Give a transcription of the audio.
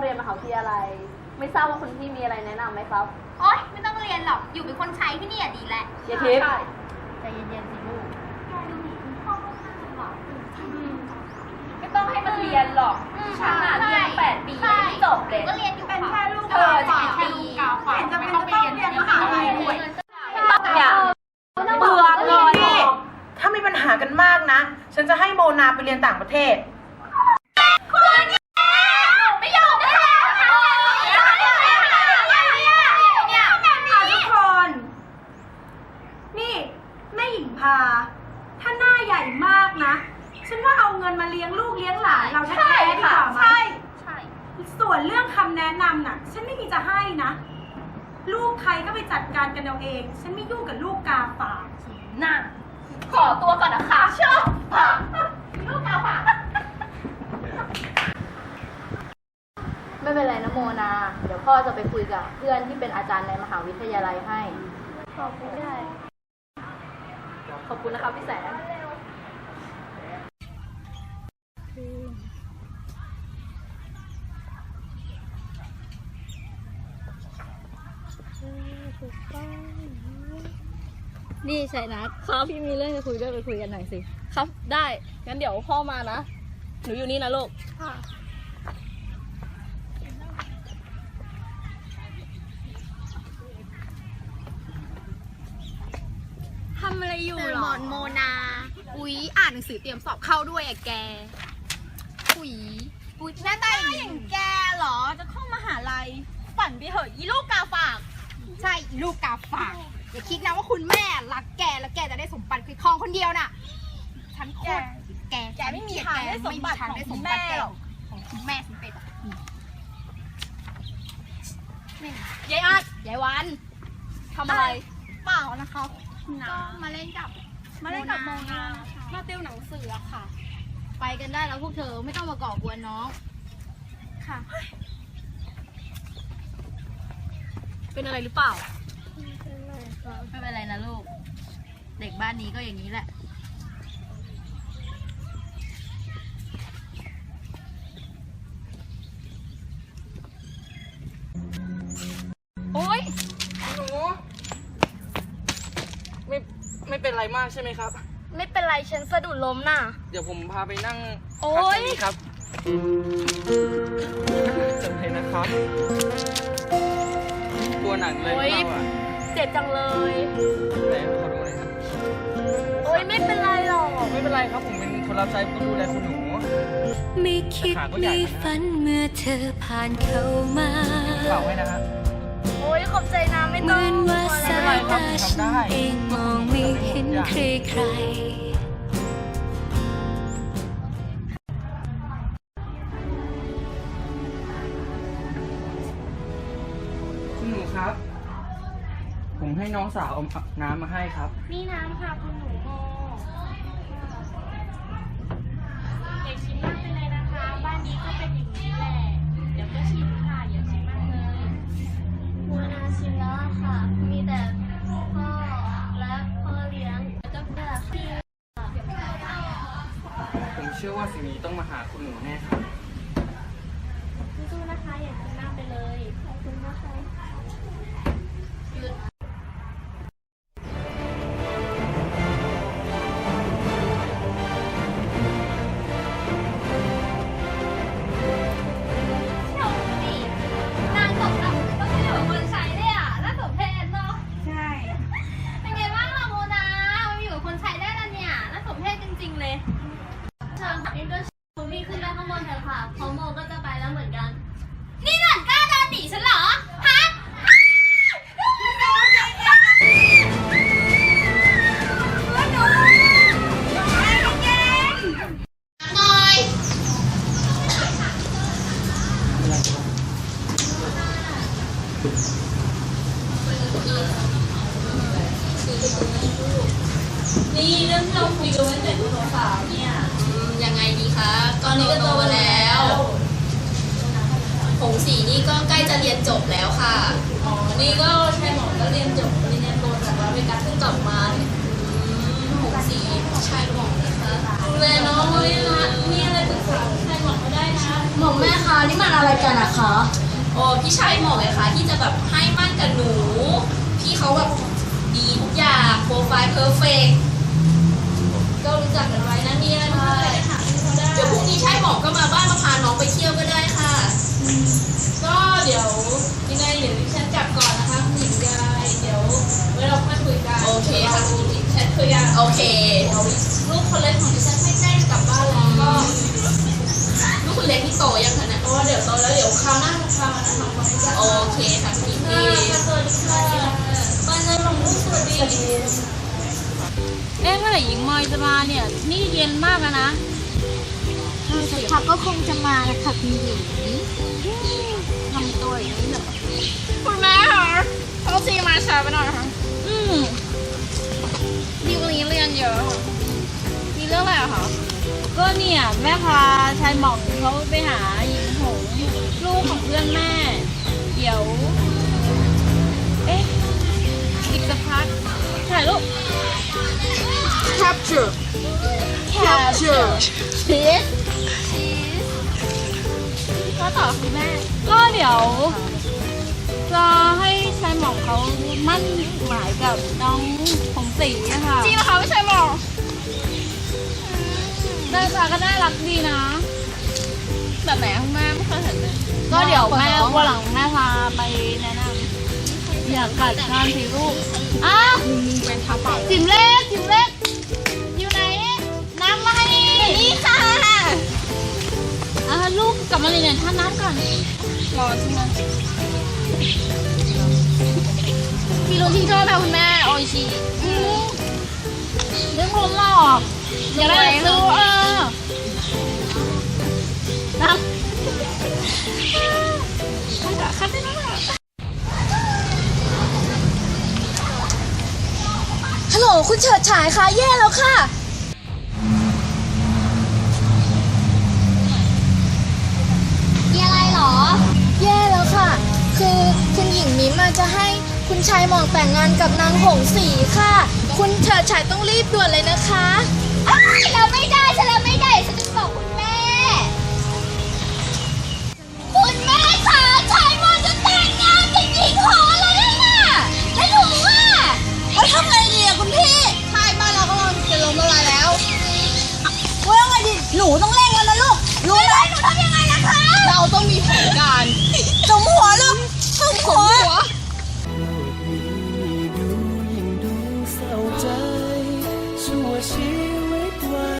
ทยาลัย ไม่ทราบว่าคุณพี่มีอะไรแนะนำไหมครับ โอ๊ยไม่ต้องเรียนหรอก อยู่เป็นคนใช้ที่นี่อะดีแหละเยทิพย์ใจเย็นๆสิลูกแกดูดิคุณพ่อก็ข้างหล่อไม่ต้องให้มันเรียนหรอกฉันน่ะเรียนแปดปียังไม่จบเลย ก็เรียนอยู่เป็นแค่ลูกเธอจะเป็นแค่ลูกกาวฝากไม่ต้องไปเรียนมหาลัยด้วยอย่าเบื่อเงินนี่ถ้ามีปัญหากันมากนะ ฉันจะให้โมนาไปเรียนต่างประเทศ ไม่ยอมไม่ยอมเนี่ย ค่ะทุกคน นี่แม่หญิงพา ถ้าหน้าใหญ่มากนะ ฉันว่าเอาเงินมาเลี้ยงลูกเลี้ยงหลานเราแท้ๆดีกว่าไหม ใช่ ส่วนเรื่องคำแนะนำน่ะ ฉันไม่มี จะให้นะ ลูกใครก็ไปจัดการกันเอาเอง ฉันไม่ยุ่งกับลูกกาฝากน่ะขอตัวก่อนนะคะชอบค่ะลูกกาฝากไม่เป็นไรนะโมนา เดี๋ยวพ่อจะไปคุยกับเพื่อนที่เป็นอาจารย์ในมหาวิทยาลัยให้ ขอบคุณได้ขอบคุณนะครับพี่แส งนี่ชัยนัทครับพี่มีเรื่องจะคุยด้วยไปคุยกันหน่อยสิ ครับได้งั้นเดี๋ยวพ่อมานะ หนูอยู่นี่นะลูกทำอะไรอยู่หรอมอนโมนา อุ๊ย อ่านหนังสือเตรียมสอบเข้าด้วยอะแก อุ๊ยอุ๊ยหน้าตาอย่างแกเหรอ จะเข้ามาหาลัย ฝันไปเหอะอีลูกกาฝาก ใช่อีลูกกาฝากอย่าคิดนะว่าคุณแม่รักแกแล้วแกจะได้สมบัติคือครองคนเดียวน่ะฉันโคตรแกแกไม่มีทางได้สมบัติของคุณแม่หรอกของคุณแม่ฉันเป็นนี่ยายอัดยายวันทำอะไรเปล่านะคะคุณน้ามาเล่นกับมาเล่นกับโมนามาติวหนังสืออะค่ะ ไปกันได้แล้วพวกเธอไม่ต้องมาก่อกวนน้องค่ะ เป็นอะไรหรือเปล่า ไม่เป็นไรนะลูก เด็กบ้านนี้ก็อย่างนี้แหละ โอ๊ย หนูไม่ไม่เป็นไรมากใช่ไหมครับ ไม่เป็นไรฉันสะดุดล้มน่ะ เดี๋ยวผมพาไปนั่งโอ๊ยพักตรงนี้ครับจำเลยนะครับตั วหนักเลยโอ๊ยเราอะเจ็บจังเลย ไหนขอดูหน่อยครับโอ๊ยไม่เป็นไรหรอก ไม่เป็นไรครับผมเป็นคนรับใช้ต้องดูแลคุณหนู ไม่คิดไม่ฝันเมื่อเธอผ่านเข้ามา เปล่าไว้นะฮะโอ๊ยขอบใจนะไม่เหต้อมืงอนว่าสายตาฉันเองมองไม่เห็นใครใคร ให้น้องสาวเอาน้ำมาให้ครับ นี่น้ำค่ะคุณหนูโมเด็กชิมมากไปเลยนะคะ บ้านนี้ก็เป็นอย่างนี้แหละ เดี๋ยวก็ชิมค่ะอย่าชิมมากเลยมัวนาชิมแล้วอะค่ะ มีแต่พ่อและพ่อเลี้ยงแล้วก็เพื่อนพี่ผมเชื่อว่าสิ่งนี้ต้องมาหาคุณหนูแน่ครับ สู้ๆนะคะ อย่าชิมมากไปเลย ขอบคุณนะคะน ค่ะเพราะโมก็จะไปแล้วเหมือนกัน นี่หล่อนกล้าเดินหนีฉันเหรอ ฮะ นี่เรื่องที่เราคุยกันไว้แต่คุณสาวเนี่ย ยังไงดีคะ ตอนนี้ก็โตแล้ว ผงสีนี่ก็ใกล้จะเรียนจบแล้วค่ะ อ๋อ นี่ก็ใช่หมอก็เรียนจบปริญญาโทจากลาสเวกัสเพิ่งกลับมาเนี่ยผงสีชายหมองนะคะดูแลน้องเลยนะมีอะไรปรึกษาใครบอกมาได้นะ หมอมแม่คะนี่มันอะไรกันอะคะอ้พี่ชายหมอกเลยค่ะ ที่จะแบบให้มั่นกับหนู พี่เขาแบบดีทุกอย่างโปรไฟล์เพอร์เฟกก็รู้จักกันไว้นะมีอะไรมาอะไรถามพี่เขาได้เดี๋ยวพรุ่งนี้ชายหมอกก็มาบ้านมาพาน้องไปเที่ยวก็ได้ค่ะ ก็เดี๋ยวยังไงเดี๋ยวดิฉันกลับก่อนนะคะคุณหญิงยายเดี๋ยวไว้เราค่อยคุยกันโอเคค่ะ คุณหญิงฉันคุยกันโอเคเดี๋ยวลูกคนเล็กของดิฉันไม่ได้กลับบ้านแล้วก็ลูกคุณเล็กนี่โตยังคะเนี่ยโอ้เดี๋ยวโตแล้วเดี๋ยวคราวหน้าคราวหน้าทำความรู้จักโอเคค่ะพี่พี่สวัสดีค่ะบ้านเจ้าหลงลูกสวัสดีเอ๊ะเมื่อไหร่หญิงมอยจะมาเนี่ยนี่เย็นมากแล้วนะ สักพักก็คงจะมาแหละค่ะคุณหญิงทำตัวอย่างนี้แบบคุณแม่คะเขาซีมาช้าไปหน่อยค่ะอืมดีวันนี้เรียนเยอะค่ะมีเรื่องอะไรอะคะก็เนี่ยแม่พาชายหม่องเขาไปหาหญิงหงลูกของเพื่อนแม่ เดี๋ยว เอ๊ะอีกสักพักถ่ายรูป capture capture cheese ก็ ต่อคุณแม่ ก็เดี๋ยว จะให้ชายหมองเขามั่นหมายกับน้องผมสีนะคะจริงนะคะไม่ใช่หมองหน้าตาก็น่ารักดีนะ แบบไหนคุณแม่ไม่เคยเห็นเลยก็เดี๋ยวแม่วันหลังแม่พาไปแนะนำอยากกัดงานสีลูกอ้าว รอใช่ไหมมีรถที่ชอบไหมคุณแม่โออิชิอืมเรื่องล้มหลอกอย่าได้ซื้อเออน้ำคัดได้แล้วฮัลโหลคุณเฉิดฉายคะแย่แล้วค่ะ มีอะไรหรอ แย่แล้วค่ะ คือคุณหญิงมิมอะจะให้คุณชายหมองแต่งงานกับนางหงสีค่ะ คุณเฉิดฉายต้องรีบด่วนเลยนะคะอ้ายเราไม่ได้ฉันเราไม่ได้ฉันจะบอกคุณแม่ คุณแม่คะชายหมองจะแต่งงานกับหญิงหอแล้วน่ะแล้วหนูอะเราทำไงดีอะคุณพี่ชายบ้านเราก็กำลังจะล้มละลายแล้วว่าไงดีหนูต้องเร่ง